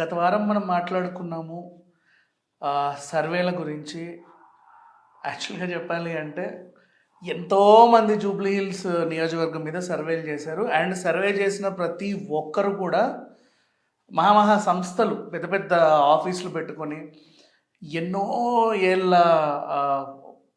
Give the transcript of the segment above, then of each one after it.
గత వారం మనం మాట్లాడుకున్నాము సర్వేల గురించి. యాక్చువల్గా చెప్పాలి అంటే ఎంతోమంది జూబ్లీ హిల్స్ నియోజకవర్గం మీద సర్వేలు చేశారు. అండ్ సర్వే చేసిన ప్రతి ఒక్కరు కూడా మహామహా సంస్థలు పెద్ద పెద్ద ఆఫీసులు పెట్టుకొని ఎన్నో ఏళ్ళ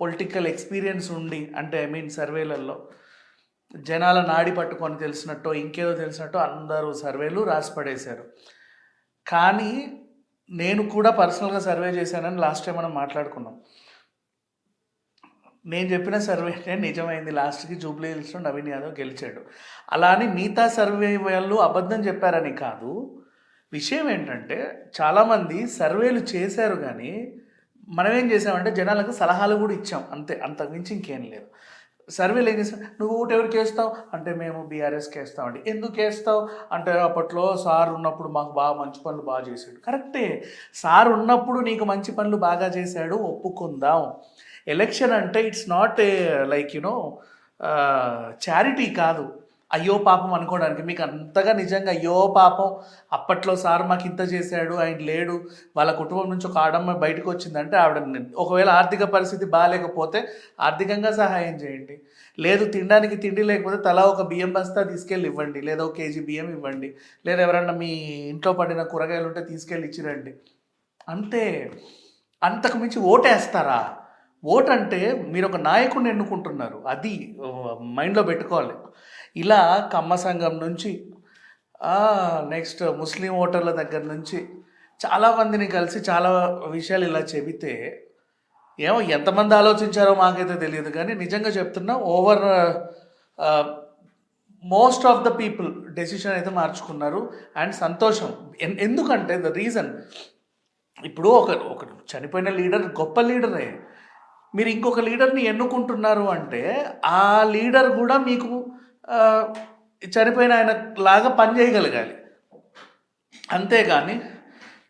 పొలిటికల్ ఎక్స్పీరియన్స్ ఉండి అంటే ఐ మీన్ సర్వేలలో జనాల నాడి పట్టుకొని తెలిసినట్టు ఇంకేదో తెలిసినట్టు అందరూ సర్వేలు రాసి పడేశారు. కానీ నేను కూడా పర్సనల్గా సర్వే చేశానని లాస్ట్ టైం మనం మాట్లాడుకున్నాం. నేను చెప్పిన సర్వే నిజమైంది. లాస్ట్కి జూబ్లీ హిల్స్లో నవీన్ యాదవ్ గెలిచాడు. అలా అని మిగతా సర్వే వాళ్ళు అబద్ధం చెప్పారని కాదు. విషయం ఏంటంటే చాలామంది సర్వేలు చేశారు కానీ మనం ఏం చేసామంటే జనాలకు సలహాలు కూడా ఇచ్చాం. అంతే. అంతకుమించి ఇంకేం లేదు. సర్వేలు ఏం చేస్తాం నువ్వు ఊటెవరికి వేస్తావు? అంటే మేము బీఆర్ఎస్కి వేస్తామండి. ఎందుకు వేస్తావు? అంటే అప్పట్లో సార్ ఉన్నప్పుడు మాకు బాగా మంచి పనులు బాగా చేశాడు. కరెక్టే. సార్ ఉన్నప్పుడు నీకు మంచి పనులు బాగా చేశాడు. ఒప్పుకుందాం. ఎలక్షన్ అంటే it's not a like you know charity కాదు. అయ్యో పాపం అనుకోవడానికి మీకు అంతగా నిజంగా అయ్యో పాపం అప్పట్లో సార్ మాకు ఇంత చేశాడు ఆయన లేడు వాళ్ళ కుటుంబం నుంచి ఒక ఆడమ్మ బయటకు వచ్చిందంటే ఆవిడ ఒకవేళ ఆర్థిక పరిస్థితి బాగాలేకపోతే ఆర్థికంగా సహాయం చేయండి. లేదు తినడానికి తిండి లేకపోతే తలా ఒక బియ్యం బస్తా తీసుకెళ్ళి ఇవ్వండి లేదా ఒక కేజీ బియ్యం ఇవ్వండి లేదా ఎవరన్నా మీ ఇంట్లో పడిన కూరగాయలు ఉంటే తీసుకెళ్ళి ఇచ్చిరండి. అంతే. అంతకు మించి ఓటేస్తారా? ఓట్ అంటే మీరు ఒక నాయకుడిని ఎన్నుకుంటున్నారు. అది మైండ్లో పెట్టుకోవాలి. ఇలా కమ్మ సంఘం నుంచి నెక్స్ట్ ముస్లిం ఓటర్ల దగ్గర నుంచి చాలామందిని కలిసి చాలా విషయాలు ఇలా చెబితే ఏమో ఎంతమంది ఆలోచించారో మాకైతే తెలియదు. కానీ నిజంగా చెప్తున్నా over most of the people decision అయితే మార్చుకున్నారు. అండ్ సంతోషం. ఎన్- ఎందుకంటే ద రీజన్ ఇప్పుడు ఒక ఒక చనిపోయిన లీడర్ గొప్ప లీడరే మీరు ఇంకొక లీడర్ని ఎన్నుకుంటున్నారు అంటే ఆ లీడర్ కూడా మీకు చనిపోయిన ఆయన లాగా పనిచేయగలగాలి అంతేగాని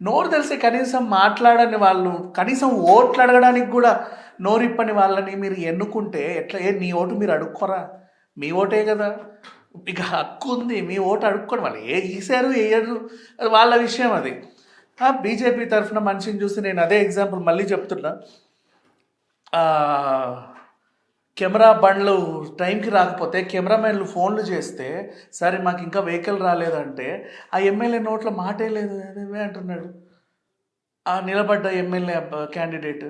నోరు తెలిసి కనీసం మాట్లాడని వాళ్ళు కనీసం ఓట్లు అడగడానికి కూడా నోరిప్పని వాళ్ళని మీరు ఎన్నుకుంటే ఎట్లా? ఏ నీ ఓటు మీరు అడుక్కోరా? మీ ఓటే కదా. ఇక హక్కు ఉంది మీ ఓటు అడుక్కోండి వాళ్ళు ఏ ఈసారు వేయరు అది వాళ్ళ విషయం అది. బీజేపీ తరఫున మనిషిని చూసి నేను అదే ఎగ్జాంపుల్ మళ్ళీ చెప్తున్నా. కెమెరా బండ్లు టైంకి రాకపోతే కెమెరామెన్లు ఫోన్లు చేస్తే సరే మాకు ఇంకా వెహికల్ రాలేదంటే ఆ ఎమ్మెల్యే నోట్లో మాటే లేదు అదే అంటున్నాడు. ఆ నిలబడ్డ ఎమ్మెల్యే క్యాండిడేట్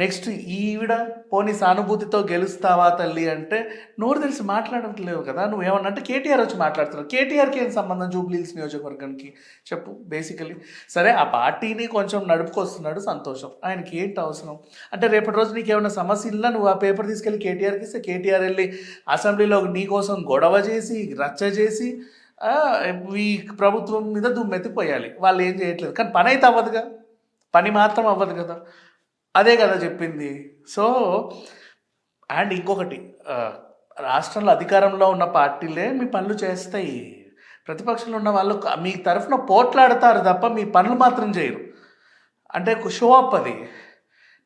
నెక్స్ట్ ఈవిడ పోనీ సానుభూతితో గెలుస్తావా తల్లి అంటే నోరు తెలిసి మాట్లాడట్లేవు కదా నువ్వేమన్నా అంటే కేటీఆర్ వచ్చి మాట్లాడుతున్నావు కేటీఆర్కి ఏం సంబంధం జూబ్లీహిల్స్ నియోజకవర్గానికి? చెప్పు బేసికలీ సరే ఆ పార్టీని కొంచెం నడుపుకొస్తున్నాడు సంతోషం. ఆయనకి ఏంటి అవసరం? అంటే రేపటి రోజు నీకు ఏమైనా సమస్య ఇల్లా నువ్వు ఆ పేపర్ తీసుకెళ్ళి కేటీఆర్కి ఇస్తే కేటీఆర్ వెళ్ళి అసెంబ్లీలో నీకోసం గొడవ చేసి రచ్చ చేసి ఈ ప్రభుత్వం మీద దుమ్మెత్తిపోయాలి. వాళ్ళు ఏం చేయట్లేదు. కానీ పని అయితే అవ్వదుగా? పని మాత్రం అవ్వదు కదా. అదే కదా చెప్పింది. సో అండ్ ఇంకొకటి రాష్ట్రంలో అధికారంలో ఉన్న పార్టీలే మీ పనులు చేస్తాయి. ప్రతిపక్షంలో ఉన్న వాళ్ళు మీ తరఫున పోట్లాడతారు తప్ప మీ పనులు మాత్రం చేయరు. అంటే షో అప్ అది.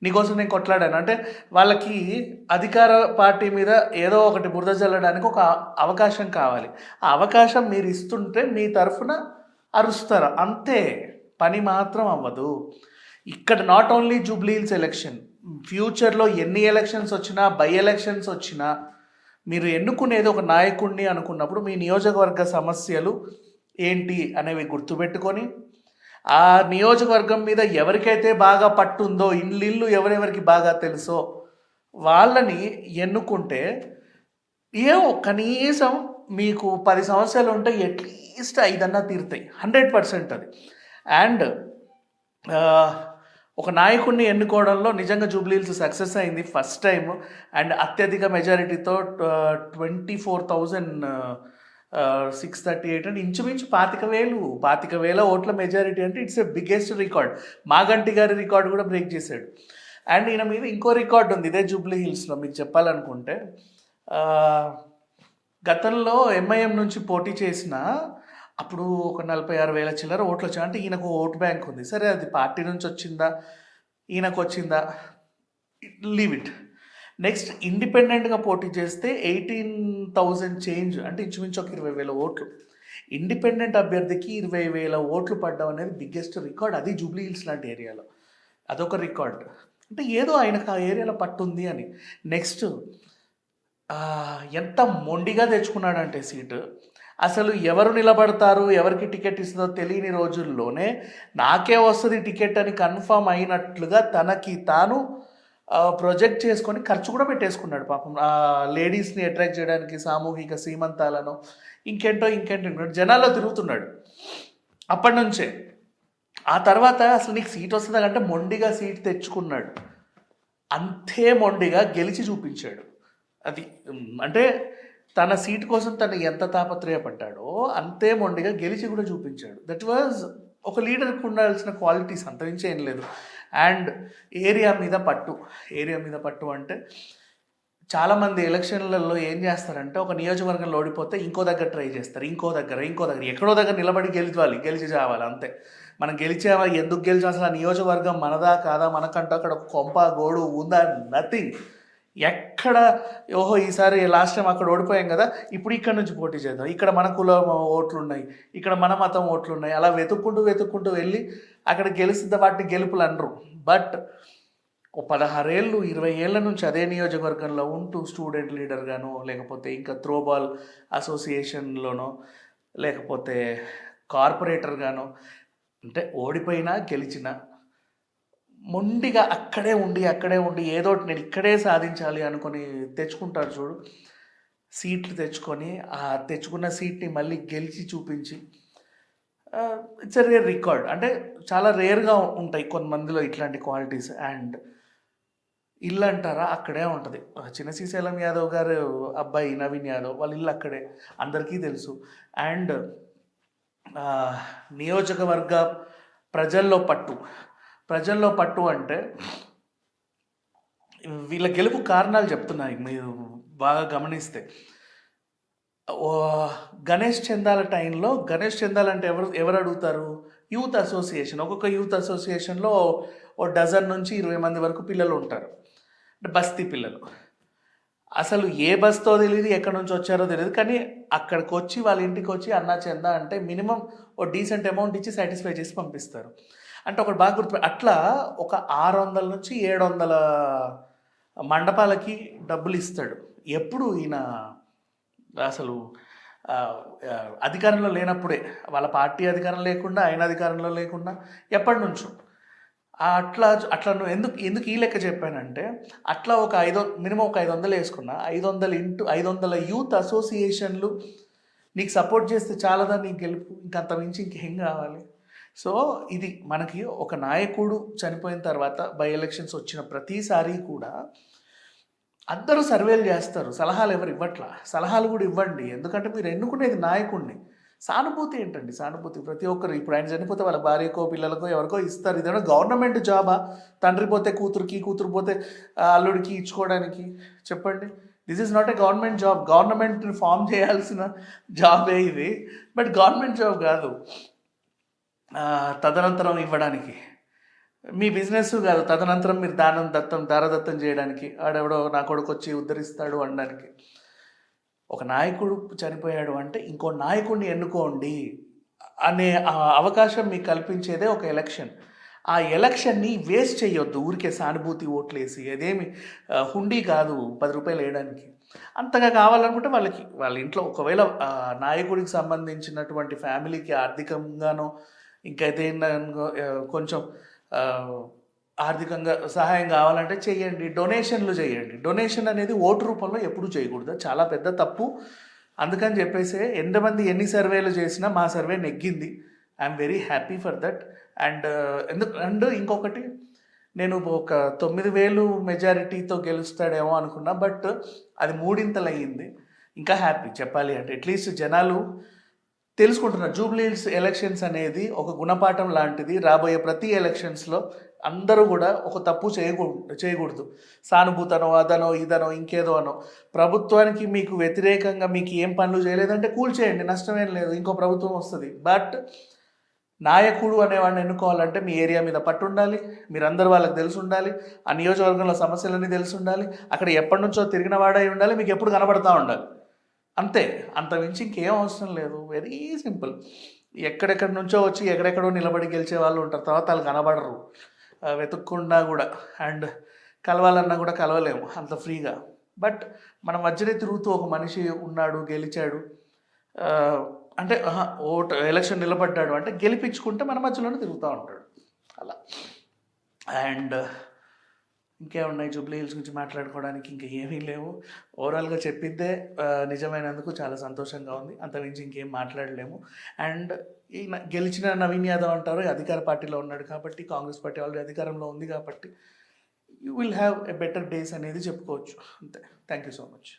నీకోసం నేను కొట్లాడాను. అంటే వాళ్ళకి అధికార పార్టీ మీద ఏదో ఒకటి బురద చల్లడానికి ఒక అవకాశం కావాలి. ఆ అవకాశం మీరు ఇస్తుంటే మీ తరఫున అరుస్తారు. అంతే. పని మాత్రం అవ్వదు. ఇక్కడ నాట్ ఓన్లీ జూబ్లీహిల్స్ ఎలక్షన్ ఫ్యూచర్లో ఎన్ని ఎలక్షన్స్ వచ్చినా బై ఎలక్షన్స్ వచ్చినా మీరు ఎన్నుకునేది ఒక నాయకుడిని అనుకున్నప్పుడు మీ నియోజకవర్గ సమస్యలు ఏంటి అనేవి గుర్తుపెట్టుకొని ఆ నియోజకవర్గం మీద ఎవరికైతే బాగా పట్టుందో ఇల్లు ఎవరెవరికి బాగా తెలుసో వాళ్ళని ఎన్నుకుంటే ఏమో కనీసం మీకు పది సంవత్సరాలు ఉంటే ఎట్లీస్ట్ ఐదన్నా తీరుతాయి. హండ్రెడ్ పర్సెంట్ అది. అండ్ ఒక నాయకుడిని ఎన్నుకోవడంలో నిజంగా జూబ్లీహిల్స్ సక్సెస్ అయింది ఫస్ట్ టైం అండ్ అత్యధిక మెజారిటీతో twenty four thousand six thirty eight అంటే ఇంచుమించు పాతిక వేలు. పాతిక వేల ఓట్ల మెజారిటీ అంటే it's a biggest record. Maganti గారి రికార్డ్ కూడా బ్రేక్ చేశాడు. అండ్ ఈయన మీద ఇంకో రికార్డు ఉంది ఇదే జూబ్లీ హిల్స్లో మీకు చెప్పాలనుకుంటే. గతంలో ఎంఐఎం నుంచి పోటీ చేసిన అప్పుడు ఒక నలభై ఆరు వేల చిల్లర ఓట్లు వచ్చాయి. అంటే ఈయనకు ఓట్ బ్యాంక్ ఉంది. సరే అది పార్టీ నుంచి వచ్చిందా? ఈయనకు వచ్చిందా? Leave it. నెక్స్ట్ ఇండిపెండెంట్గా పోటీ చేస్తే ఎయిటీన్ థౌజండ్ చేంజ్ అంటే ఇంచుమించు ఒక ఇరవై వేల ఓట్లు. ఇండిపెండెంట్ అభ్యర్థికి ఇరవై వేల ఓట్లు పడ్డం అనేది బిగ్గెస్ట్ రికార్డ్. అది జూబ్లీ హిల్స్ లాంటి ఏరియాలో. అదొక రికార్డ్. అంటే ఏదో ఆయనకు ఆ ఏరియాలో పట్టుంది అని. నెక్స్ట్ ఎంత మొండిగా తెచ్చుకున్నాడంటే సీటు. అసలు ఎవరు నిలబడతారు? ఎవరికి టికెట్ ఇస్తుందో తెలియని రోజుల్లోనే నాకే వస్తుంది టికెట్ అని కన్ఫర్మ్ అయినట్లుగా తనకి తాను ప్రొజెక్ట్ చేసుకొని ఖర్చు కూడా పెట్టేసుకున్నాడు పాపం. ఆ లేడీస్ని అట్రాక్ట్ చేయడానికి సామూహిక సీమంతాలను ఇంకేంటో ఇంకేంటో జనాల్లో తిరుగుతున్నాడు. అప్పటి నుంచే. ఆ తర్వాత అసలు నీకు సీట్ వస్తుందా అంటే మొండిగా సీట్ తెచ్చుకున్నాడు. అంతే మొండిగా గెలిచి చూపించాడు. అది అంటే తన సీట్ కోసం తను ఎంత తాపత్రయపడ్డాడో అంతే మొండిగా గెలిచి కూడా చూపించాడు. దట్ వాజ్ ఒక లీడర్కి ఉండాల్సిన క్వాలిటీస్ అంతరించే ఏం లేదు. అండ్ ఏరియా మీద పట్టు. ఏరియా మీద పట్టు అంటే చాలామంది ఎలక్షన్లలో ఏం చేస్తారంటే ఒక నియోజకవర్గంలో ఓడిపోతే ఇంకో దగ్గర ట్రై చేస్తారు. ఇంకో దగ్గర ఇంకో దగ్గర. ఎక్కడో దగ్గర నిలబడి గెలిచాలి. గెలిచి చావాలి అంతే. మనం గెలిచేవా ఎందుకు గెలిచాం? అసలు ఆ నియోజకవర్గం మనదా కాదా? మనకంటూ అక్కడ ఒక కొంప గోడు ఉందా? నథింగ్ ఎక్కడ ఓహో ఈసారి లాస్ట్ టైం అక్కడ ఓడిపోయాం కదా ఇప్పుడు ఇక్కడ నుంచి పోటీ చేద్దాం. ఇక్కడ మన కులం ఓట్లు ఉన్నాయి ఇక్కడ మన మతం ఓట్లు ఉన్నాయి అలా వెతుక్కుంటూ వెతుక్కుంటూ వెళ్ళి అక్కడ గెలిస్తే వాటిని గెలుపులు అనరు. బట్ ఓ పదహారేళ్ళు ఇరవై ఏళ్ళ నుంచి అదే నియోజకవర్గంలో ఉంటూ స్టూడెంట్ లీడర్గానో లేకపోతే ఇంకా త్రోబాల్ అసోసియేషన్లోనో లేకపోతే కార్పొరేటర్గానో అంటే ఓడిపోయినా గెలిచినా మొండిగా అక్కడే ఉండి అక్కడే ఉండి ఏదో ఒకటి నేను ఇక్కడే సాధించాలి అనుకొని తెచ్చుకుంటారు చూడు. సీట్లు తెచ్చుకొని ఆ తెచ్చుకున్న సీట్ని మళ్ళీ గెలిచి చూపించి ఇట్స్ రేర్ రికార్డ్ అంటే చాలా రేర్గా ఉంటాయి కొంతమందిలో ఇట్లాంటి క్వాలిటీస్. అండ్ ఇల్లు అంటారా? అక్కడే ఉంటుంది. చిన్న శ్రీశైలం యాదవ్ గారు అబ్బాయి నవీన్ యాదవ్ వాళ్ళ ఇల్లు అక్కడే. అందరికీ తెలుసు. అండ్ నియోజకవర్గ ప్రజల్లో పట్టు. ప్రజల్లో పట్టు అంటే వీళ్ళ గెలుపు కారణాలు చెప్తున్నాయి మీరు బాగా గమనిస్తే. గణేష్ చందాల టైంలో గణేష్ చందాలు అంటే ఎవరు ఎవరు అడుగుతారు? Youth association. ఒక్కొక్క యూత్ అసోసియేషన్లో ఓ డజన్ నుంచి ఇరవై మంది వరకు పిల్లలు ఉంటారు. అంటే బస్తీ పిల్లలు. అసలు ఏ బస్తో తెలియదు ఎక్కడి నుంచి వచ్చారో తెలియదు కానీ అక్కడికి వచ్చి వాళ్ళ ఇంటికి వచ్చి అన్నా చందా అంటే మినిమం ఓ డీసెంట్ అమౌంట్ ఇచ్చి సాటిస్ఫై చేసి పంపిస్తారు. అంటే ఒకటి బాగా గుర్తు అట్లా ఒక ఆరు వందల నుంచి ఏడు వందల మండపాలకి డబ్బులు ఇస్తాడు. ఎప్పుడు ఈయన అసలు అధికారంలో లేనప్పుడే. వాళ్ళ పార్టీ అధికారం లేకుండా ఆయన అధికారంలో లేకుండా ఎప్పటి నుంచో. అట్లా అట్లా నువ్వు ఎందుకు ఎందుకు ఈ లెక్క చెప్పానంటే అట్లా ఒక ఐదు మినిమం ఒక ఐదు వందలు వేసుకున్నా ఐదు వందలు ఇంటూ ఐదు వందల యూత్ అసోసియేషన్లు నీకు సపోర్ట్ చేస్తే చాలదా నీకు గెలుపు? ఇంకంత మించి ఇంకేం కావాలి? సో ఇది మనకి ఒక నాయకుడు చనిపోయిన తర్వాత బై ఎలక్షన్స్ వచ్చిన ప్రతిసారి కూడా అందరూ సర్వేలు చేస్తారు సలహాలు ఎవరు ఇవ్వట్లా? సలహాలు కూడా ఇవ్వండి. ఎందుకంటే మీరు ఎన్నుకునేది నాయకుడిని సానుభూతి ఏంటండి? సానుభూతి. ప్రతి ఒక్కరు ఇప్పుడు ఆయన చనిపోతే వాళ్ళ భార్యకో పిల్లలకో ఎవరికో ఇస్తారు. ఇదేమో గవర్నమెంట్ జాబా? తండ్రి పోతే కూతురికి కూతురు పోతే అల్లుడికి ఇచ్చుకోవడానికి చెప్పండి. This is not a government job గవర్నమెంట్ని ఫామ్ చేయాల్సిన జాబే ఇది. బట్ గవర్నమెంట్ జాబ్ కాదు. తదనంతరం ఇవ్వడానికి. మీ బిజినెస్ కాదు తదనంతరం మీరు దానం దత్తం దారదత్తం చేయడానికి. ఆడెవడో నా కొడుకు వచ్చి ఉద్ధరిస్తాడు అనడానికి. ఒక నాయకుడు చనిపోయాడు అంటే ఇంకో నాయకుడిని ఎన్నుకోండి అనే అవకాశం మీకు కల్పించేదే ఒక ఎలక్షన్. ఆ ఎలక్షన్ని వేస్ట్ చేయొద్దు ఊరికే సానుభూతి ఓట్లేసి. అదేమి హుండీ కాదు పది రూపాయలు వేయడానికి. అంతగా కావాలనుకుంటే వాళ్ళకి వాళ్ళ ఇంట్లో ఒకవేళ నాయకుడికి సంబంధించినటువంటి ఫ్యామిలీకి ఆర్థికంగానో ఇంకైతే కొంచెం ఆర్థికంగా సహాయం కావాలంటే చేయండి. డొనేషన్లు చేయండి. డొనేషన్ అనేది ఓటు రూపంలో ఎప్పుడూ చేయకూడదు. చాలా పెద్ద తప్పు. అందుకని చెప్పేసి ఎంతమంది ఎన్ని సర్వేలు చేసినా మా సర్వే నెగ్గింది. I'm very happy for that. And ఎందుకు అండ్ ఇంకొకటి నేను ఒక తొమ్మిది వేలు మెజారిటీతో గెలుస్తాడేమో అనుకున్నా బట్ అది మూడింతలు అయ్యింది ఇంకా హ్యాపీ చెప్పాలి అంటే అట్లీస్ట్ జనాలు తెలుసుకుంటున్నారు. జూబ్లీస్ ఎలక్షన్స్ అనేది ఒక గుణపాఠం లాంటిది. రాబోయే ప్రతి ఎలక్షన్స్లో అందరూ కూడా ఒక తప్పు చేయకూడదు చేయకూడదు. సానుభూతనో అదనో ఇదనో ఇంకేదో అనో. ప్రభుత్వానికి మీకు వ్యతిరేకంగా మీకు ఏం పనులు చేయలేదంటే కూల్చేయండి నష్టమేం లేదు ఇంకో ప్రభుత్వం వస్తుంది. బట్ నాయకుడు అనేవాడిని ఎన్నుకోవాలంటే మీ ఏరియా మీద పట్టు ఉండాలి మీరందరూ వాళ్ళకి తెలిసి ఉండాలి ఆ నియోజకవర్గంలో సమస్యలన్నీ తెలిసి ఉండాలి అక్కడ ఎప్పటి నుంచో తిరిగిన వాడై ఉండాలి మీకు ఎప్పుడు కనబడతా ఉండాలి. అంతే అంత మించి ఇంకేం అవసరం లేదు. వెరీ సింపుల్ ఎక్కడెక్కడి నుంచో వచ్చి ఎక్కడెక్కడో నిలబడి గెలిచే వాళ్ళు ఉంటారు. తర్వాత వాళ్ళు కనబడరు. వెతుక్కుండా కూడా. అండ్ కలవాలన్నా కూడా కలవలేము. అంత ఫ్రీగా. బట్ మన మధ్యనే తిరుగుతూ ఒక మనిషి ఉన్నాడు గెలిచాడు. అంటే ఓటు ఎలక్షన్ నిలబడ్డాడు. అంటే గెలిపించుకుంటే మన మధ్యలోనే తిరుగుతూ ఉంటాడు. అలా. అండ్ ఇంకేమున్నాయి జూబ్లీ హిల్స్ గురించి మాట్లాడుకోవడానికి ఇంకా ఏమీ లేవు. ఓవరాల్గా చెప్పిద్దే నిజమైనందుకు చాలా సంతోషంగా ఉంది. అంతమించి ఇంకేం మాట్లాడలేము. అండ్ ఈ గెలిచిన నవీన్ యాదవ్ అంటారు అధికార పార్టీలో ఉన్నాడు కాబట్టి కాంగ్రెస్ పార్టీ ఆల్రెడీ అధికారంలో ఉంది కాబట్టి you will have a better days అనేది చెప్పుకోవచ్చు. అంతే. Thank you so much